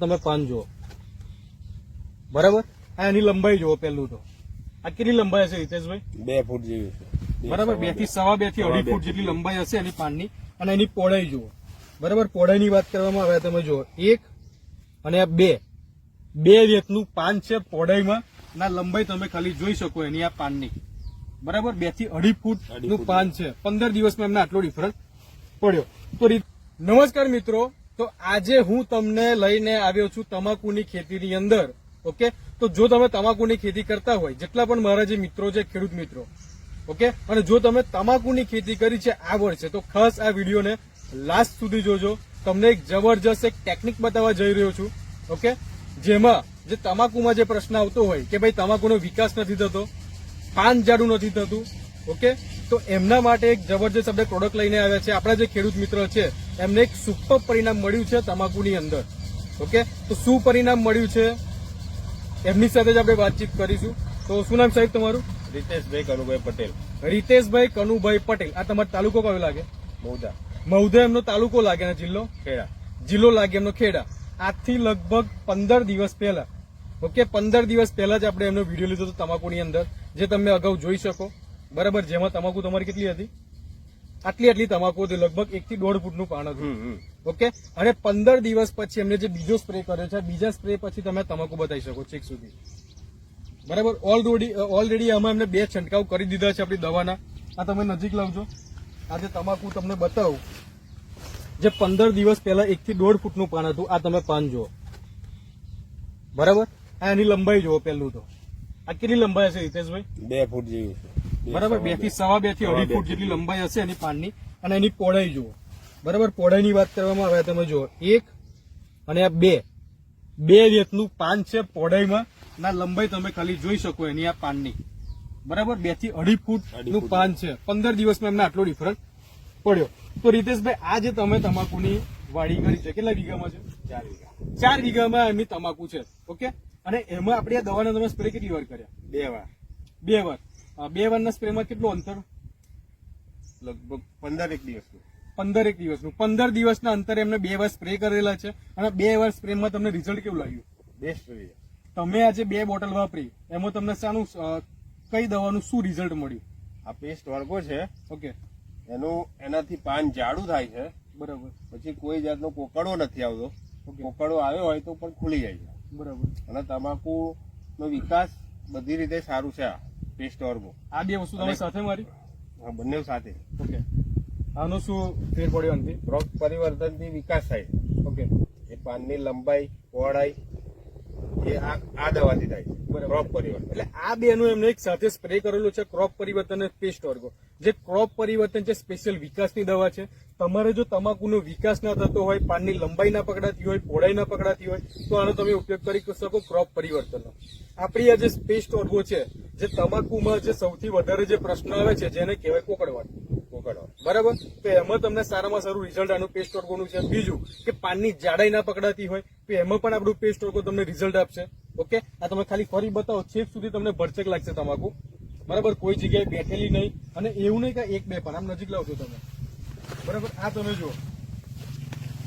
તમે પાન જુઓ. બરાબર? આ એની લંબાઈ જુઓ પહેલું તો. આ કેટલી લંબાઈ હશે હિતેશભાઈ? બે ફૂટ જેવી બરાબર બેથી સવા બે. થી અઢી ફૂટ જેટલી લંબાઈ હશે એની પાનની. અને એની પહોળાઈ જુઓ. બરાબર? પહોળાઈની વાત કરવામાં આવે તમે જુઓ. એક અને આ બે. બે રેતનું પાન છે પહોળાઈમાં. ના લંબાઈ તમે ખાલી જોઈ શકો એની આ પાનની. બરાબર? બેથી અઢી ફૂટનું પાન છે. પંદર દિવસમાં એમને આટલો ડિફરન્સ પડ્યો. તો નમસ્કાર મિત્રો. તો આજે હું તમને લઈને આવ્યો છું તમાકુની ખેતીની અંદર, ઓકે? તો જો તમે તમાકુની ખેતી કરતા હોય, જેટલા પણ મારા જે મિત્રો છે, ખેડૂત મિત્રો, ઓકે? અને જો તમે તમાકુની ખેતી કરી છે, આ વર્ષે તો ખાસ આ વિડીયોને લાસ્ટ સુધી જોજો. તમને એક જબરજસ્ત એક ટેકનિક બતાવવા જઈ રહ્યો છું, ઓકે? જેમાં જે તમાકુમાં જે પ્રશ્ન આવતો હોય કે ભાઈ તમાકુનો વિકાસ નથી થતો, પાન જાડું નથી થતું, ઓકે? તો એમના માટે એક જબરજસ્ત આપણે પ્રોડક્ટ લઈને આવ્યા છે. આપણા જે ખેડૂત મિત્ર છે એમને એક સુપર પરિણામ મળ્યું છે તમાકુની અંદર. ઓકે? તો શું પરિણામ મળ્યું છે? એમની સાથે જ આપણે વાતચીત કરીશું. તો શું નામ સાહેબ તમારું? રીતેશભાઈ કનુભાઈ પટેલ. રીતેશભાઈ કનુભાઈ પટેલ. આ તમારો તાલુકો કયો લાગે? બહુદા મહુધા એમનો તાલુકો લાગે અને જિલ્લો? ખેડા. જિલ્લો લાગે એમનો ખેડા. આજથી લગભગ પંદર દિવસ પહેલા. ઓકે? પંદર દિવસ પહેલા જ આપણે એમનો વીડિયો લીધો હતો તમાકુની અંદર જે તમે અગાઉ જોઈ શકો. બરાબર? જેમાં તમાકુ તમારી કેટલી હતી? આટલી આટલી તમાકુ હતી લગભગ એક થી દોઢ ફૂટનું પાન હતું. ઓકે? અને પંદર દિવસ પછી એમને જે બીજો સ્પ્રે કર્યો છે બીજા સ્પ્રે પછી તમે તમાકુ બતાવી શકો છેક સુધી. બરાબર? ઓલરેડી ઓલરેડી આમાં એમને બે છંટકાવ કરી દીધા છે આપણી દવાના. આ તમે નજીક લાવજો. આજે તમાકુ તમને બતાવું જે પંદર દિવસ પહેલા એક થી દોઢ ફૂટનું પાન હતું આ તમે પાન જુઓ. બરાબર? આ એની લંબાઈ જુઓ પહેલું તો. આ કેટલી લંબાઈ છે હિતેશભાઈ? બે ફૂટ જેવી છે. બરાબર? બે. થી સવા બેથી અઢી ફૂટ જેટલી લંબાઈ હશે એની પાનની. અને એની પહોળાઈ જુઓ. બરાબર? પહોળાઈની વાત કરવામાં આવે તમે જુઓ. એક અને આ બે. બે રેતનું પાન છે પહોળાઈમાં. ના લંબાઈ તમે ખાલી જોઈ શકો એની આ પાનની. બરાબર? બેથી અઢી ફૂટનું પાન છે. પંદર દિવસમાં એમને આટલો ડિફરન્સ પડ્યો. તો રીતેશભાઈ આ જે તમે તમાકુની વાડી કરી છે કેટલા વીઘામાં છે? ચાર વીઘા. ચાર વીઘામાં એમની તમાકુ છે. ઓકે? અને એમાં આપણે આ દવાના તમે સ્પ્રે કેટલી વાર કર્યા? બે વાર. બે વાર. બે વારના સ્પ્રેમાં કેટલું અંતર? લગભગ પંદર એક દિવસનું. પંદર એક દિવસનું. પંદર દિવસના અંતરે એમને બે વાર સ્પ્રે કરેલા છે અને બે વાર સ્પ્રેમાં તમને રિઝલ્ટ કેવું લાગ્યું? બેસ્ટ તમે આજે બે બોટલ વાપરી એમાં તમને શાનું કઈ દવાનું શું રિઝલ્ટ મળ્યું? આ પેસ્ટ વર્ગો છે. ઓકે. એનું એનાથી પાન જાડું થાય છે. બરાબર. પછી કોઈ જાતનો કોકડો નથી આવતો. કોકડો આવ્યો હોય તો પણ ખુલી જાય છે. બરાબર. અને તમાકુ નો વિકાસ બધી રીતે સારું છે આ. પેસ્ટ વર્ગો આ બે વસ્તુ તમે સાથે મારી? હા બંને સાથે. ઓકે. આનો શું ફેર પડ્યો અંતે ક્રોપ પરિવર્તનથી વિકાસ થાય. ઓકે. એ પાનની લંબાઈ પહોળાઈ એ આ આ દવાથી થાય છે. બરાબર. ક્રોપ પરિવર્તન. એટલે આ બેનું એમને એક સાથે સ્પ્રે કરેલું છે ક્રોપ પરિવર્તન અને પેસ્ટ ઓર્ગો. જે ક્રોપ પરિવર્તન છે સ્પેશિયલ વિકાસની દવા છે. તમારે જો તમાકુનો વિકાસ ના થતો હોય પાનની લંબાઈ ના પકડાતી હોય પહોળાઈ ના પકડાતી હોય તો આનો તમે ઉપયોગ કરી શકો ક્રોપ પરિવર્તનનો. આપણી આ જે પેસ્ટ ઓર્ગો છે જે તમાકુમાં જે સૌથી વધારે જે પ્રશ્ન આવે છે જેને કહેવાય કોકડવાટ કોકડો બરાબર? તો એમાં તમને સારામાં સારું રિઝલ્ટ આનું પેસ્ટ ઓર્ગોનું છે? બીજું કે પાનની જાડાઈ ના પકડાતી હોય, તો એમાં પણ આપણું પેસ્ટ ઓર્ગો તમને રિઝલ્ટ આપશે. ઓકે? આ તમે ખાલી ફરી બતાવો, છેક સુધી તમને ભરચક લાગશે તમાકુ. બરાબર? કોઈ જગ્યાએ બેઠેલી નહીં. અને એવું નહીં કે એક, બે પણ, આમ નજીક લાવજો તમે. બરાબર? આ તમે જુઓ.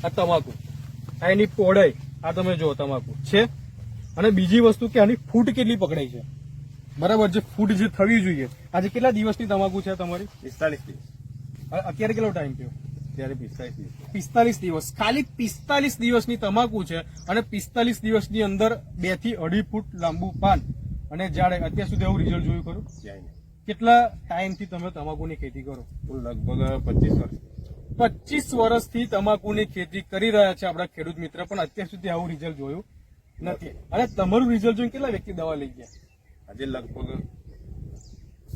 આ તમાકુ. આ એની પહોળાઈ. આ તમે જુઓ તમાકુ. છે? અને બીજી વસ્તુ કે આની ફૂટ કેટલી પકડાઈ છે? બરાબર? જે ફૂટ જે થવી જોઈએ. આજે કેટલા દિવસની તમાકુ છે તમારી? પિસ્તાલીસ દિવસ. અત્યારે કેટલો ટાઈમ થયો? ત્યારે પિસ્તાલીસ દિવસ. પિસ્તાલીસ દિવસ. ખાલી પિસ્તાલીસ દિવસની તમાકુ છે અને પિસ્તાલીસ દિવસની અંદર બેથી અઢી ફૂટ લાંબુ પાન. અને જાડે અત્યાર સુધી આવું રિઝલ્ટ જોયું ખરું? ક્યાંય નહીં. કેટલા ટાઈમથી તમે તમાકુની ખેતી કરો? લગભગ પચીસ વર્ષ. પચીસ વર્ષથી તમાકુની ખેતી કરી રહ્યા છે આપણા ખેડૂત મિત્ર પણ અત્યાર સુધી આવું રિઝલ્ટ જોયું નથી. અને તમારું રિઝલ્ટ જોઈને કેટલા વ્યક્તિ દવા લઈ ગયા? આજે લગભગ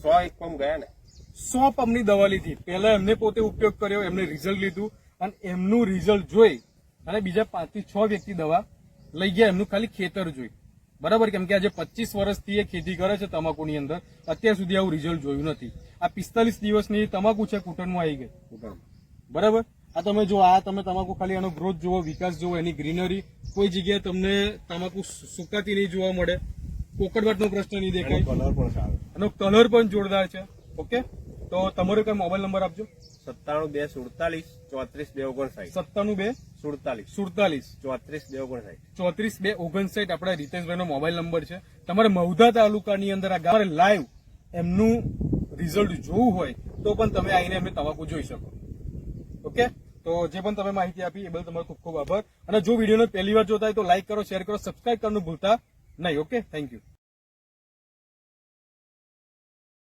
સો એક પંપ ગયા ને. સો પંપની દવા લીધી. પહેલા એમને પોતે ઉપયોગ કર્યો એમને રિઝલ્ટ લીધું અને એમનું રિઝલ્ટ જોઈ અને બીજા પાંચથી છ વ્યક્તિ દવા લઈ ગયા એમનું ખાલી ખેતર જોઈ. બરાબર? કેમ કે આજે પચીસ વર્ષથી એ ખેતી કરે છે તમાકુની અંદર. અત્યાર સુધી આવું રિઝલ્ટ જોયું નથી. આ પિસ્તાલીસ દિવસની તમાકુ છે કૂટણમાં આવી ગઈ. બરાબર? આ તમે જો આ તમે તમાકુ ખાલી આનો ગ્રોથ જુઓ વિકાસ જુઓ એની ગ્રીનરી કોઈ જગ્યાએ તમને તમાકુ સુકાતી નહીં જોવા મળે. કોકડવાટનો પ્રશ્ન નહીં દેખાય. કલર પણ સારો. એનો કલર પણ જોરદાર છે. ઓકે? તો તમારો કઈ મોબાઈલ નંબર આપજો? સત્તાણું બે સુડતાલીસ ચોત્રીસ બે ઓગણસાઠ. સત્તાણું બે? સુડતાલીસ. સુડતાલીસ. ચોત્રીસ બે ઓગણસાઠ. ચોત્રીસ બે ઓગણસાઠ આપણા રીતેશભાઈનો મોબાઈલ નંબર છે. તમારે મહુધા તાલુકાની અંદર આ ગામ લાઈવ એમનું રિઝલ્ટ જોવું હોય તો પણ તમે આવીને એમને તમાકુ જોઈ શકો. ઓકે તો જે પણ તમે માહિતી આપી એ બદલ તમારો ખૂબ ખૂબ આભાર. અને જો વિડીયોને પહેલી વાર જોતા હોય તો લાઈક કરો શેર કરો સબસ્ક્રાઇબ કરવાનું ભૂલતા નહીં ઓકે થેન્ક યુ